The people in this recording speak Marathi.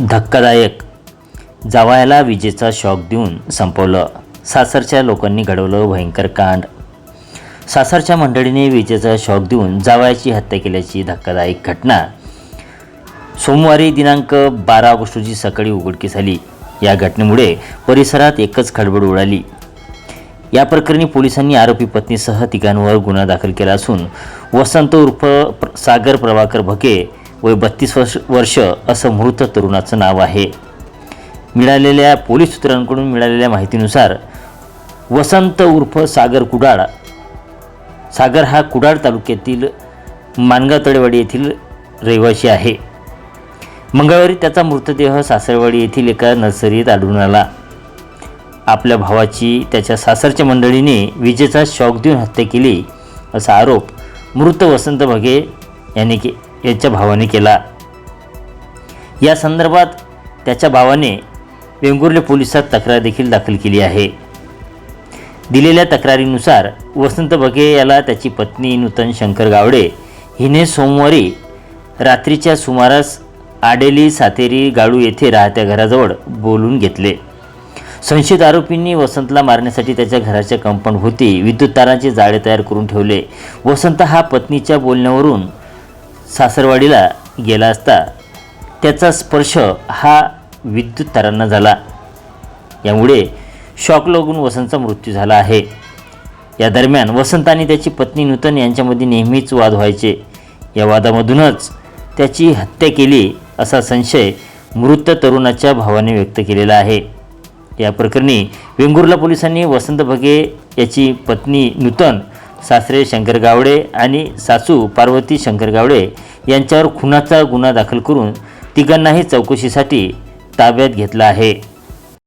धक्कादायक. जावयाला विजेचा शॉक देऊन संपवलं. सासरच्या लोकांनी घडवलं भयंकर कांड. सासरच्या मंडळीने विजेचा शॉक देऊन जावयाची हत्या केल्याची धक्कादायक घटना. सोमवारी दिनांक बारा ऑगस्ट रोजी सकाळी उघडकीस आली. या घटनेमुळे परिसरात एकच खळबळ उडाली. या प्रकरणी पोलिसांनी आरोपी पत्नीसह तिघांवर गुन्हा दाखल केला असून वसंत उर्फ प्र- सागर प्रभाकर भके वय बत्तीस वर्ष वर्ष असं मृत तरुणाचं नाव आहे. मिळालेल्या पोलीस सूत्रांकडून मिळालेल्या माहितीनुसार वसंत उर्फ सागर कुडाळ सागर हा कुडाळ तालुक्यातील मानगाव तळेवाडी येथील रहिवासी आहे. मंगळवारी त्याचा मृतदेह सासरवाडी येथील एका नर्सरीत आढळून आला. आपल्या भावाची त्याच्या सासरच्या मंडळीने विजेचा शॉक देऊन हत्या केली असा आरोप मृत वसंत भगे यांनी के याच्या भावाने केला. या संदर्भात त्याच्या भावाने वेंगुर्ले पोलिसात तक्रार देखील दाखल केली आहे. दिलेल्या तक्रारीनुसार वसंत बघे याला त्याची पत्नी नूतन शंकर गावडे हिने सोमवारी रात्रीच्या सुमारास आडेली सातेरी गाडू येथे राहत्या घराजवळ बोलून घेतले. संशयित आरोपींनी वसंतला मारण्यासाठी त्याच्या घराच्या कंपाऊंडभोवती विद्युत तारांचे जाळे तयार करून ठेवले. वसंत हा पत्नीच्या बोलण्यावरून सासरवाडीला गेला असता त्याचा स्पर्श हा विद्युत तारांना झाला. यामुळे शॉक लागून वसंतचा मृत्यू झाला आहे. या दरम्यान वसंत आणि त्याची पत्नी नूतन यांच्यामध्ये नेहमीच वाद व्हायचे. या वादामधूनच त्याची हत्या केली असा संशय मृत तरुणाच्या भावाने व्यक्त केलेला आहे. या प्रकरणी वेंगुर्ला पोलिसांनी वसंत भगे याची पत्नी नूतन सासरे शंकर गावडे आणि सासू पार्वती शंकर गावडे यांच्यावर खुनाचा गुन्हा दाखल करून तिघांनाही चौकशीसाठी ताब्यात घेतला आहे.